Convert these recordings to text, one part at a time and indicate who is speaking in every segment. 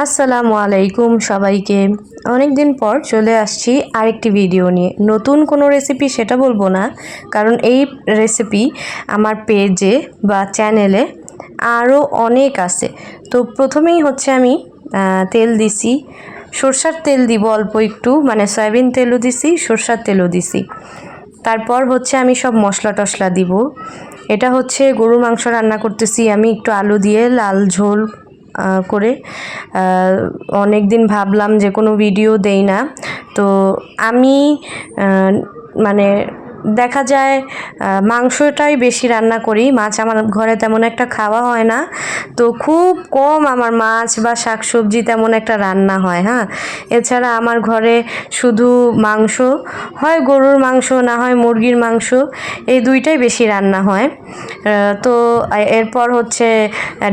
Speaker 1: আসসালামু আলাইকুম সবাইকে। অনেক দিন পর চলে আসছি আরেকটি ভিডিও নিয়ে। নতুন কোনো রেসিপি সেটা বলব না, কারণ এই রেসিপি আমার পেজে বা চ্যানেলে আরও অনেক আছে। তো প্রথমেই হচ্ছে আমি তেল দিছি। সর্ষার তেল দিব অল্প একটু মানে সয়াবিন তেলও দিছি, সর্ষার তেলও দিছি। তারপর হচ্ছে আমি সব মশলা টশলা দিব। এটা হচ্ছে গরু মাংস রান্না করতেছি। আমি একটু আলু দিয়ে লাল ঝোল করে অনেক দিন ভাবলাম যে কোনো ভিডিও দেই না। তো আমি মানে দেখা যায় মাংসটাই বেশি রান্না করি। মাছ আমার ঘরে তেমন একটা খাওয়া হয় না। তো খুব কম আমার মাছ বা শাকসবজি তেমন একটা রান্না হয় হ্যাঁ। এছাড়া আমার ঘরে শুধু মাংস, হয় গরুর মাংস, না হয় মুরগির মাংস, এই দুইটাই বেশি রান্না হয়। তো এরপর হচ্ছে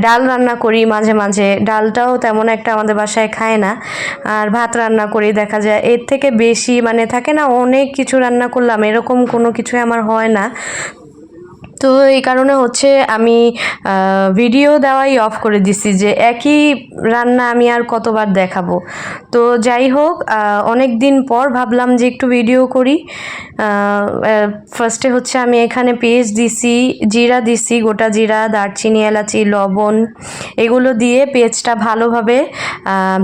Speaker 1: ডাল রান্না করি মাঝে মাঝে। ডালটাও তেমন একটা আমাদের বাসায় খায় না। আর ভাত রান্না করি, দেখা যায়। এর থেকে বেশি মানে থাকে না, অনেক কিছু রান্না করলাম, এরকম কোনো কিছুই আমার হয় না। তো এই কারণে হচ্ছে আমি ভিডিও দেওয়াই অফ করে দিছি যে একই রান্না আমি আর কতবার দেখাবো। তো যাই হোক অনেক দিন পর ভাবলাম যে একটু ভিডিও করি। ফার্স্টে হচ্ছে আমি এখানে পেঁয়াজ দিছি, জিরা দিছি, গোটা জিরা, দারচিনি, এলাচি, লবণ, এগুলো দিয়ে পেঁয়াজটা ভালোভাবে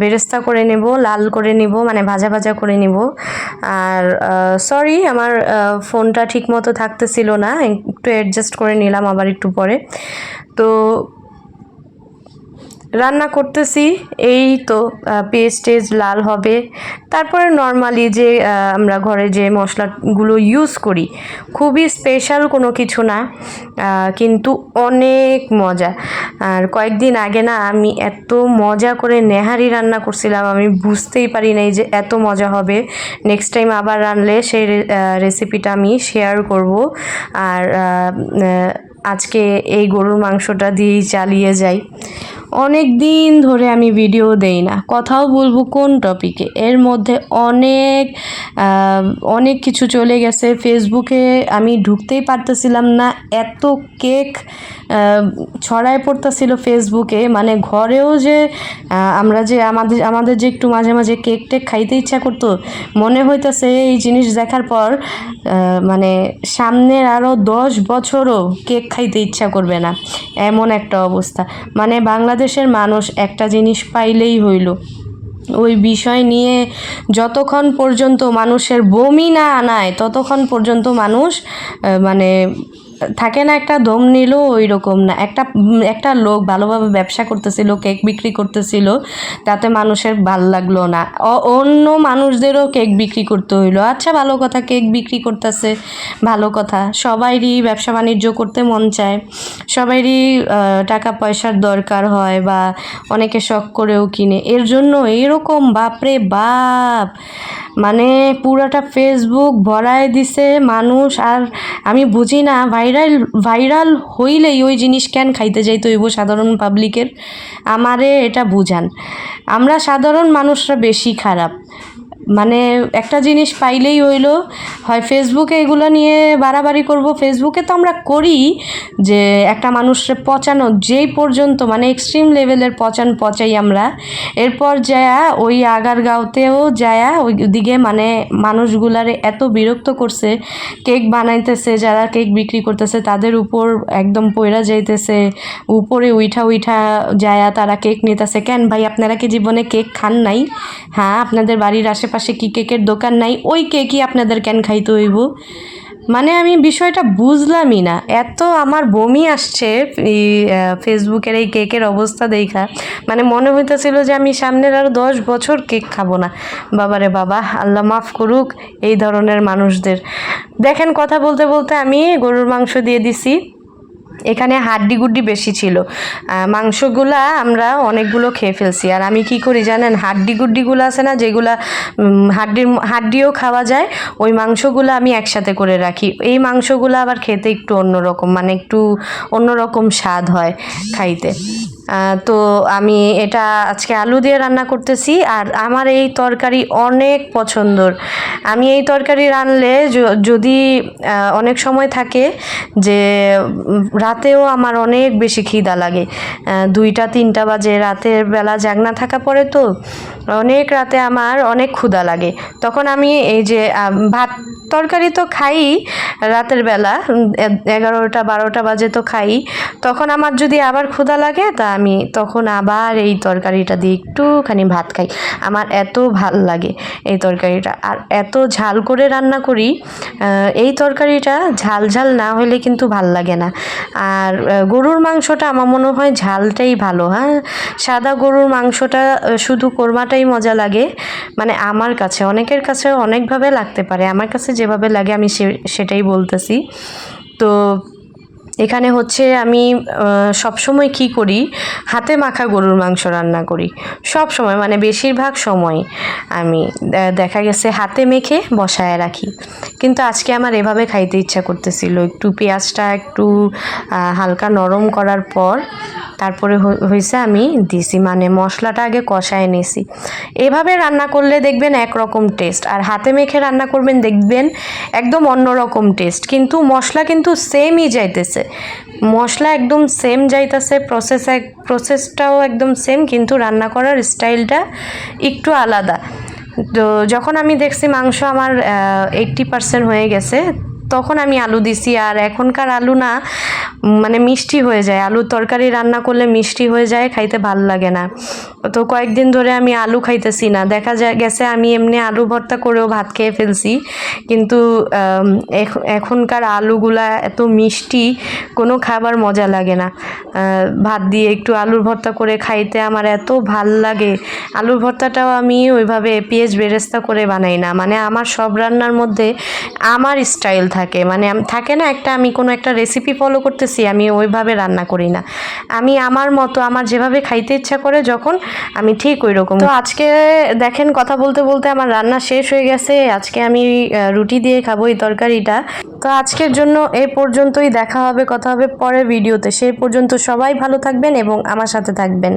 Speaker 1: বেরেস্তা করে নেব, লাল করে নিব মানে ভাজা ভাজা করে নিব। আর সরি আমার ফোনটা ঠিক মতো থাকতেছিল না। একটু অ্যাডজাস্ট করে নিলাম আবার একটু পরে। তো রান্না করতেছি, এই তো পেস্ট টেস্ট লাল হবে। তারপরে নর্মালি যে আমরা ঘরে যে মশলাগুলো ইউজ করি, খুবই স্পেশাল কোনো কিছু না কিন্তু অনেক মজা। আর কয়েকদিন আগে না, আমি এত মজা করে নেহারি রান্না করছিলাম, আমি বুঝতেই পারি নাই যে এত মজা হবে। নেক্সট টাইম আবার রানলে সেই রেসিপিটা আমি শেয়ার করব। আর আজকে এই গরুর মাংসটা দিয়েই চালিয়ে যাই। অনেক দিন ধরে আমি ভিডিও দেই না। কথাও বলব কোন টপিকে এর মধ্যে অনেক অনেক কিছু চলে গেছে। ফেসবুকে আমি ঢুকতেই পারতেছিলাম না। এত কেক ছড়ায় পড়তেছিল ফেসবুকে মানে ঘরেও যে আমরা যে আমাদের আমাদের যে একটু মাঝে মাঝে কেক টেক খাইতে ইচ্ছা করতো, মনে হইতেছে এই জিনিস দেখার পর মানে সামনের আরও দশ বছরও কেক খাইতে ইচ্ছা করবে না। এমন একটা অবস্থা। মানে বাংলাদেশের মানুষ একটা জিনিস পাইলেই হইল। ওই বিষয় নিয়ে যতক্ষণ পর্যন্ত মানুষের বমি না আনায়, ততক্ষণ পর্যন্ত মানুষ মানে থাকে না একটা দম নিল ওই রকম না। একটা একটা লোক ভালোভাবে ব্যবসা করতেছিল, কেক বিক্রি করতেছিল, তাতে মানুষের ভালো লাগল না। অন্য মানুষদেরও কেক বিক্রি করতে হইল। আচ্ছা ভালো কথা, কেক বিক্রি করতেছে, ভালো কথা। সবাইরই ব্যবসা বাণিজ্য করতে মন চায়। সবাইরই টাকা পয়সার দরকার হয় বা অনেকে শখ করেও কিনে। এর জন্য এরকম, বাপরে বাপ! মানে পুরোটা ফেসবুক ভরায় দিছে মানুষ আর আমি বুঝি না ভাইরাল ভাইরাল হইলেই ওই জিনিস কেন খাইতে যাইতে হইব সাধারণ পাবলিকের আমারে এটা বুঝান। আমরা সাধারণ মানুষরা বেশি খারাপ। মানে একটা জিনিস পাইলেই হইল। হয় ফেসবুকে এগুলো নিয়ে বাড়াবাড়ি করব। ফেসবুকে তো আমরা করি যে একটা মানুষকে পচানো, যেই পর্যন্ত মানে এক্সট্রিম লেভেলের পচান পচাই আমরা। এরপর যায়া ওই আগার গাঁওতেও যায়া ওই দিকে মানে মানুষগুলারে এত বিরক্ত করছে, কেক বানাইতেছে, যারা কেক বিক্রি করতেছে তাদের উপর একদম পয়রা যাইতেছে। উপরে উইঠা উইঠা যায়া তারা কেক নিতেছে। কেন ভাই আপনারা কি জীবনে কেক খান নাই? হ্যাঁ আপনাদের বাড়ির আশেপাশে কি কেকের দোকান নাই, ওই কেকই আপনাদের কেন খাইতে হইব? মানে আমি বিষয়টা বুঝলামই না। এত আমার বমি আসছে এই ফেসবুকের এই কেকের অবস্থা দেখা। মানে মনে হইতেছিল যে আমি সামনের আরও দশ বছর কেক খাব না। বাবারে বাবা, আল্লাহ মাফ করুক এই ধরনের মানুষদের। দেখেন কথা বলতে বলতে আমি গরুর মাংস দিয়ে দিছি। এখানে হাড্ডি গুড্ডি বেশি ছিল। মাংসগুলা আমরা অনেকগুলো খেয়ে ফেলছি। আর আমি কি করি জানেন হাড্ডি গুড্ডিগুলো আছে না, যেগুলা হাড্ডির হাড্ডিও খাওয়া যায়, ওই মাংসগুলো আমি একসাথে করে রাখি। এই মাংসগুলো আবার খেতে একটু অন্যরকম মানে একটু অন্যরকম স্বাদ হয় খাইতে। তো আমি এটা আজকে আলু দিয়ে রান্না করতেছি আর আমার এই তরকারি অনেক পছন্দর। আমি এই তরকারি রানলে যদি অনেক সময় থাকে যে রাতেও আমার অনেক বেশি খিদা লাগে। দুইটা, তিনটা বাজে, রাতের বেলা জাগনা থাকা পরে তো অনেক রাতে আমার অনেক ক্ষুধা লাগে। তখন আমি এই যে ভাত তরকারি তো খাই রাতের বেলা এগারোটা, বারোটা বাজে তো খাই। তখন আমার যদি আবার ক্ষুধা লাগে তা আমি তখন আবার এই তরকারিটা দিয়ে একটুখানি ভাত খাই। আমার এত ভালো লাগে এই তরকারিটা। আর এত ঝাল করে রান্না করি এই তরকারিটা ঝাল ঝাল না হলে কিন্তু ভালো লাগে না। আর গরুর মাংসটা আমার মনে হয় ঝালটাই ভালো হ্যাঁ? সাদা গরুর মাংসটা শুধু কোরমাটাই মজা লাগে। মানে আমার কাছে, অনেকের কাছে অনেকভাবে লাগতে পারে। আমার কাছে যেভাবে লাগে আমি সেটাই বলতেছি। তো এখানে হচ্ছে আমি সবসময় কি করি? হাতে মাখা গরুর মাংস রান্না করি। সব সময় মানে বেশিরভাগ সময় আমি দেখা গেছে হাতে মেখে বসায় রাখি। কিন্তু আজকে আমার এভাবে খাইতে ইচ্ছা করতেছিল। একটু পেঁয়াজটা একটু হালকা নরম করার পর তারপরে হয়েছে আমি দিছি মানে মশলাটা আগে কষায় নিছি। এভাবে রান্না করলে দেখবেন একরকম টেস্ট আর হাতে মেখে রান্না করবেন দেখবেন একদম অন্যরকম টেস্ট কিন্তু মশলা কিন্তু সেমই যাইতেছে। মশলা একদম সেম যাইতেছে প্রসেস এক প্রসেসটাও একদম সেম কিন্তু রান্না করার স্টাইলটা একটু আলাদা। তো যখন আমি দেখছি মাংস আমার এইট্টি পার্সেন্ট হয়ে গেছে তখন আমি আলু দিছি, আর এখনকার আলু না মানে মিষ্টি হয়ে যায়। আলুর তরকারি রান্না করলে মিষ্টি হয়ে যায়, খাইতে ভালো লাগে না। তো কয়েকদিন ধরে আমি আলু খাইতেছি না। দেখা যায়, গেছে আমি এমনি আলু ভর্তা করেও ভাত খেয়ে ফেলছি। কিন্তু এখ- এখনকার আলুগুলা এত মিষ্টি, কোনো খাবার মজা লাগে না। ভাত দিয়ে একটু আলুর ভর্তা করে খাইতে আমার এত ভালো লাগে। আলুর ভর্তাটাও আমি ওইভাবে পেঁয়াজ বেরেস্তা করে বানাই না। মানে আমার সব রান্নার মধ্যে আমার স্টাইল থাকে। মানে থাকে না একটা, আমি কোনো একটা রেসিপি ফলো করতেছি, আমি ওইভাবে রান্না করি না। আমি আমার মতো, আমার যেভাবে খাইতে ইচ্ছা করে, যখন আমি ঠিক ওই রকম তো আজকে দেখেন, কথা বলতে বলতে আমার রান্না শেষ হয়ে গেছে। আজকে আমি রুটি দিয়ে খাব এই তরকারিটা। তো আজকের জন্য এই পর্যন্তই, দেখা হবে, কথা হবে পরের ভিডিওতে সেই পর্যন্ত সবাই ভালো থাকবেন এবং আমার সাথে থাকবেন।